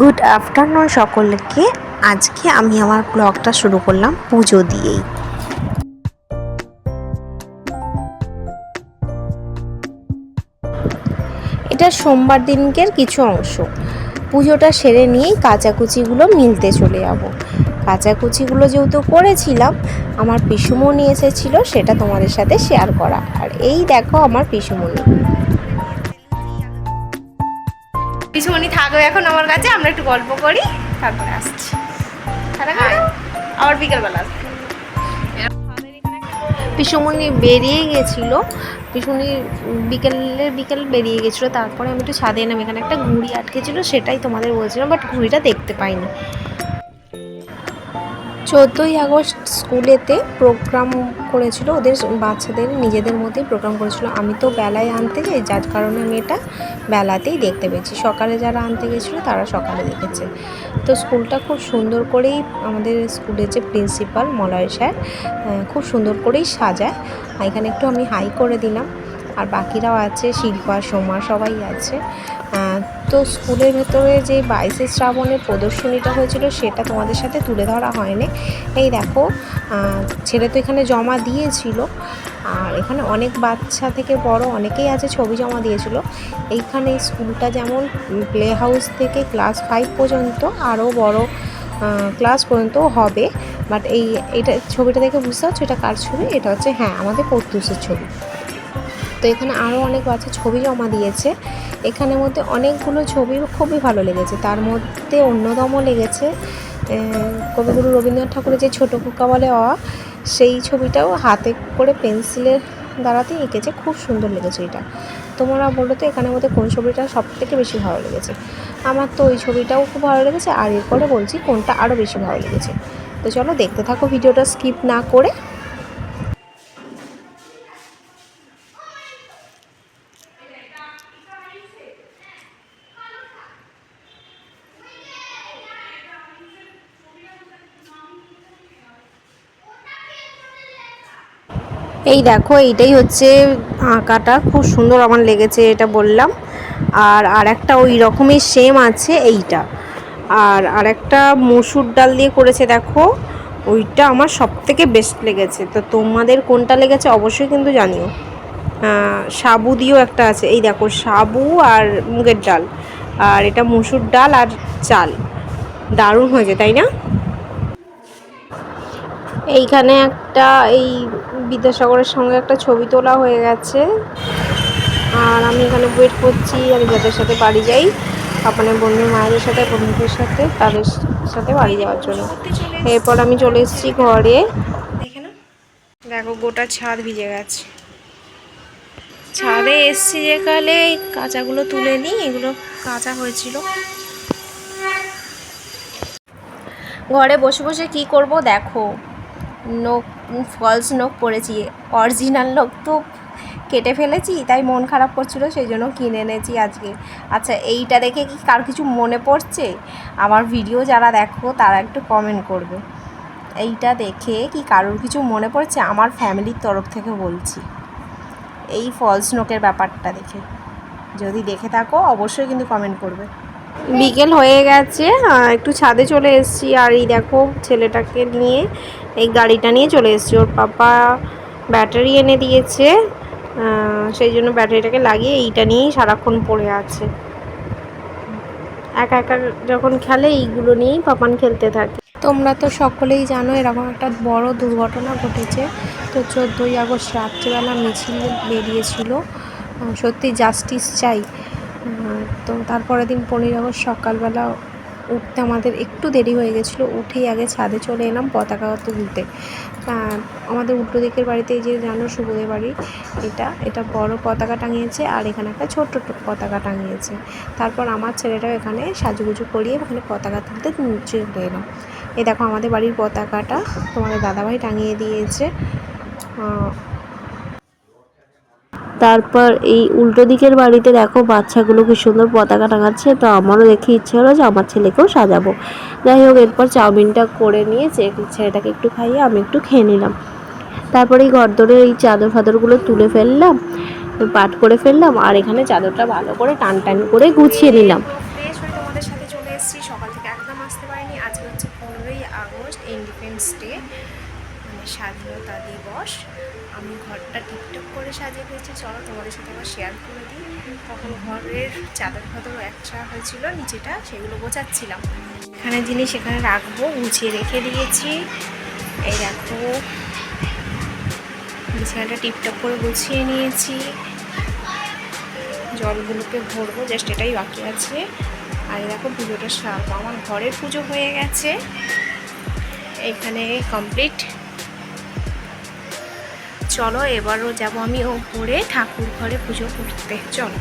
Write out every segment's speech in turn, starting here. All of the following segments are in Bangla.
গুড আফটারনুন সকলকে। আজকে আমি আমার ব্লগটা শুরু করলাম পুজো দিয়েই। এটা সোমবার দিনকের কিছু অংশ। পুজোটা সেরে নিয়েই কাচাকুচিগুলো মিলতে চলে যাব। কাচাকুচিগুলো যেহেতু করেছিলাম, আমার পিসুমণি এসেছিল, সেটা তোমাদের সাথে শেয়ার করা। আর এই দেখো আমার পিসুমণি। পিসুমণি থাকো এখন আমার কাছে আমরা একটু গল্প করি তারপরে আসছি। আবার বিকেলবেলা পিসুমনি বেরিয়ে গেছিল। পিসুমণি বিকেলের বিকেল বেরিয়ে গেছিল তারপরে আমি একটু ছাদে এলাম। এখানে একটা ঘুড়ি আটকেছিলো সেটাই তোমাদের বলছিলাম বাট ঘুড়িটা দেখতে পাইনি। চোদ্দোই আগস্ট স্কুলেতে প্রোগ্রাম করেছিল ওদের বাচ্চাদের নিজেদের মধ্যেই প্রোগ্রাম করেছিল। আমি তো বেলায় আনতে যাই যার কারণে আমি এটা বেলাতেই দেখতে পেয়েছি। সকালে যারা আনতে গেছিল তারা সকালে দেখেছে। তো স্কুলটা খুব সুন্দর করেই আমাদের স্কুলের যে প্রিন্সিপাল মলয় স্যার খুব সুন্দর করেই সাজায়। এখানে একটু আমি হাই করে দিলাম। আর বাকিরাও আছে, শিল্পা, সোমা সবাই আছে। তো স্কুলের ভেতরে যে বাইশে শ্রাবণের প্রদর্শনীটা হয়েছিল, সেটা তোমাদের সাথে তুলে ধরা হয়নি। এই দেখো ছেলে তো এখানে জমা দিয়েছিল। আর এখানে অনেক বাচ্চা থেকে বড় অনেকেই আছে, ছবি জমা দিয়েছিল। এইখানে স্কুলটা যেমন প্লে হাউস থেকে ক্লাস ফাইভ পর্যন্ত, আরও বড় ক্লাস পর্যন্ত হবে। বাট এই, এটা ছবিটা দেখে বুঝতে পারছ, এটা কার ছবি? এটা হচ্ছে হ্যাঁ আমাদের পর্তুসের ছবি। তো এখানে আরও অনেক বাচ্চা ছবি জমা দিয়েছে। এখানের মধ্যে অনেকগুলো ছবি খুবই ভালো লেগেছে। তার মধ্যে অন্যতম লেগেছে কবিগুরু রবীন্দ্রনাথ ঠাকুরের যে ছোটো খোকা বলে অ, সেই ছবিটাও হাতে করে পেন্সিলের দ্বারাতে এঁকেছে। খুব সুন্দর লেগেছে এটা। তোমরা বলো তো এখানের মধ্যে কোন ছবিটা সব থেকে বেশি ভালো লেগেছে? আমার তো ওই ছবিটাও খুব ভালো লেগেছে, আর এরপরে বলছি কোনটা আরও বেশি ভালো লেগেছে। তো চলো দেখতে থাকো, ভিডিওটা স্কিপ না করে এই দেখো, এইটাই হচ্ছে আঁকাটা। খুব সুন্দর আমার লেগেছে এটা বললাম। আর আরেকটা ওই রকমই সেম আছে এইটা। আর আরেকটা মসুর ডাল দিয়ে করেছে দেখো, ওইটা আমার সব থেকে বেস্ট লেগেছে। তো তোমাদের কোনটা লেগেছে অবশ্যই কিন্তু জানিও। সাবু দিয়েও একটা আছে। এই দেখো, সাবু আর মুগের ডাল। আর এটা মসুর ডাল আর চাল। দারুণ হয়েছে, তাই না? এইখানে একটা এই বিদ্যাসাগরের সঙ্গে একটা ছবি তোলা হয়ে গেছে। আর আমি এখানে ওয়েট করছি আমি যাদের সাথে বাড়ি যাই আপনার বন্ধুর মায়ের সাথে বন্ধুদের সাথে তাদের সাথে বাড়ি যাওয়ার জন্য। এরপর আমি চলে এসেছি ঘরে। দেখে না দেখো গোটা ছাদ ভিজে গেছে। ছাদে এসছি যেকালে এই কাঁচাগুলো তুলে নিই এগুলো কাঁচা হয়েছিল। ঘরে বসে বসে কি করব দেখো। নখ ফলস নখ পড়েছি। অরিজিনাল নখ তো কেটে ফেলেছি, তাই মন খারাপ করছিল সেই জন্য কিনে এনেছি আজকে। আচ্ছা এইটা দেখে কি কার কিছু মনে পড়ছে? আমার ভিডিও যারা দেখো, তারা একটু কমেন্ট করবে। এইটা দেখে কি কারোর কিছু মনে পড়ছে? আমার ফ্যামিলির তরফ থেকে বলছি। এই ফলস নোকের ব্যাপারটা দেখে। যদি দেখে থাকো, অবশ্যই কিন্তু কমেন্ট করবে। বিকেল হয়ে গেছে একটু ছাদে চলে এসেছি, আর এই দেখো ছেলেটাকে নিয়ে এই গাড়িটা নিয়ে চলে এসেছি। ওর পাপা ব্যাটারি এনে দিয়েছে সেই জন্য ব্যাটারিটাকে লাগিয়ে এইটা নিয়েই সারাক্ষণ পড়ে আছে। একা একা যখন খেলে, এইগুলো নিয়েই পাপান খেলতে থাকে। তোমরা তো সকলেই জানো, এরকম একটা বড় দুর্ঘটনা ঘটেছে। তো চোদ্দোই আগস্ট রাত্রিবেলা মিছিল বেরিয়েছিল। সত্যি জাস্টিস চাই। তো তারপরের দিন পনেরোই আগস্ট সকালবেলা উঠতে আমাদের একটু দেরি হয়ে গেছিল, উঠেই আগে ছাদে চলে এলাম পতাকা তুলতে। আমাদের উল্টো দিকের বাড়িতে এই যে জানো শুভদের বাড়ি, এটা এটা বড় পতাকা টাঙিয়েছে আর এখানে একটা ছোট্ট পতাকা টাঙিয়েছে। তারপর আমার ছেলেটাও এখানে সাজুগুজু করিয়ে ওখানে পতাকা তুলতে চলে এলাম। এই দেখো আমাদের বাড়ির পতাকাটা তোমাদের দাদাভাই টাঙিয়ে দিয়েছে। তারপর এই উল্টো দিকের বাড়িতে দেখো বাচ্চাগুলো কি সুন্দর পতাকা টাঙাচ্ছে, তো আমারও দেখে ইচ্ছে হলো যে আমার ছেলেকেও সাজাবো। যাই হোক, এরপর চাউমিনটা করে নিয়ে ছে- ছেলেটাকে একটু খাইয়ে আমি একটু খেয়ে নিলাম। তারপরে এই ঘরদোরে এই চাদর ফাদরগুলো তুলে ফেললাম, পাট করে ফেললাম, আর এখানে চাদরটা ভালো করে টান টান করে গুছিয়ে নিলাম। থেকে আগস্ট মানে স্বাধীনতা দিবস। আমি ঘরটা টিপটপ করে সাজিয়ে ফেলেছি। চলো তোমাদের সাথে আবার শেয়ার করে দিই। তখন ঘরের চাদর ফাদর একটা হয়েছিল, নিচেটা সেগুলো গোছাচ্ছিলাম। এখানে জিনিস এখানে রাখব, গুছিয়ে রেখে দিয়েছি। এই দেখো, বিছানাটা টিপটপ করে গুছিয়ে নিয়েছি। জলগুলোকে ভরবো, জাস্ট এটাই বাকি আছে। আর দেখো, পুজোটা সারবো। আমার ঘরের পুজো হয়ে গেছে। এখানে কমপ্লিট চলো, এবারও যাব আমি ওপরে ঠাকুর ঘরে পুজো করতে। চলো।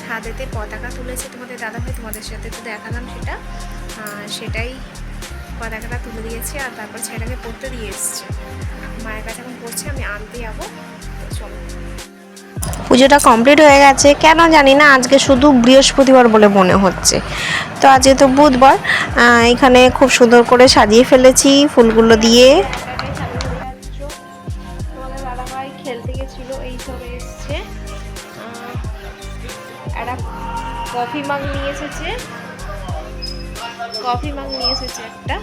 ছাদেতে পতাকা তুলেছে তোমাদের দাদাভাই, তোমাদের সাথে তো দেখালাম সেটা। সেটাই পতাকাটা তুলে দিয়েছে আর তারপর ছেলেটাকে পড়তে দিয়ে এসছে। মায়ের কাছে এখন পড়ছে, আমি আনতে যাব। চলো। পুজোটা কমপ্লিট হয়ে গেছে। কেন জানি না, আজকে শুধু বৃহস্পতিবার বলে মনে হচ্ছে। তো আজকে তো বুধবার এখানে খুব সুন্দর করে সাজিয়ে ফেলেছি ফুলগুলো দিয়ে। কফি মাগ নিয়ে এসেছে। কফি মাগ নিয়ে এসেছে একটা।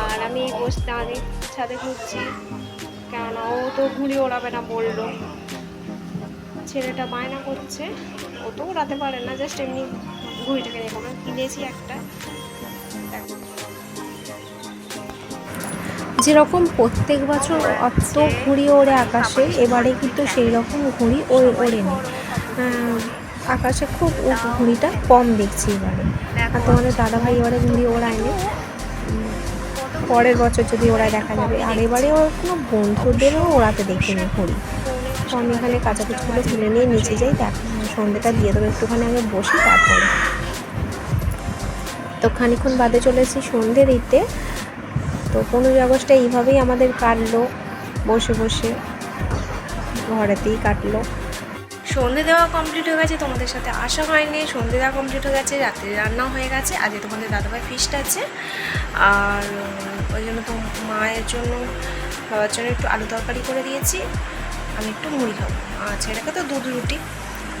আর আমি বসতে আমি ছাদে ঘুরছি। কেননা ও তো ঘুড়ি ওড়াবে না বলল। ছেলেটা বায়না করছে। ও তো ওড়াতে পারে না জাস্ট এমনি ঘুড়িটাকে দেখো আমি কিনেছি একটা। যেরকম প্রত্যেক বছর অত ঘুড়ি ওড়ে আকাশে, এবারে কিন্তু সেই রকম ঘুড়ি ওড়ে ওড়েনি। আকাশে খুব ঘুড়িটা কম দেখছি এবারে। আর তোমাদের দাদাভাই এবারে ঘুড়ি ওড়ায়নি পরের বছর যদি ওড়ায় দেখা যাবে। আর এবারে ওর কোনো বন্ধুদেরও ওড়াতে দেখিনি ঘুড়ি। তো আমি এখানে কাঁচাকুচগুলো তুলে নিয়ে নিচে যাই, দেখ সন্ধ্যেটা দিয়ে দেবো। একটুখানি আগে বসি, তারপরে। তো খানিক্ষণ বাদে চলে এসেছি সন্ধে দিতে। তো পনেরোই আগস্টে এইভাবেই আমাদের কাটলো, বসে বসে ঘরেতেই কাটলো। সন্ধে দেওয়া কমপ্লিট হয়ে গেছে, তোমাদের সাথে আসা হয়নি। সন্ধে দেওয়া কমপ্লিট হয়ে গেছে, রাত্রে রান্নাও হয়ে গেছে, আজকে তোমাদের দাদাভাই ফিস্ট আছে। আর ওই জন্য তো মায়ের জন্য বাবার জন্য একটু আলু তরকারি করে দিয়েছি। আমি একটু মুড়ি খাব। আর ছেলেকে তো দুধ, রুটি।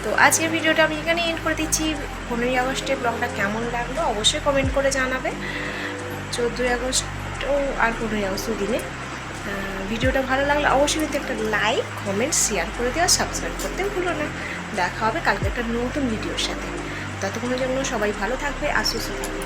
তো আজকের ভিডিওটা আমি এখানে এন্ড করে দিচ্ছি। পনেরোই আগস্টে ব্লগটা কেমন লাগল অবশ্যই কমেন্ট করে জানাবে। চোদ্দোই আগস্টও আর পনেরোই আগস্ট দিনে ভিডিওটা ভালো লাগলে অবশ্যই কিন্তু একটা লাইক কমেন্ট শেয়ার করে দেওয়া সাবস্ক্রাইব করতে ভুলো না। দেখা হবে কালকে একটা নতুন ভিডিওর সাথে। ততক্ষণের জন্য সবাই ভালো থাকবে আর সুস্থ থাকবে।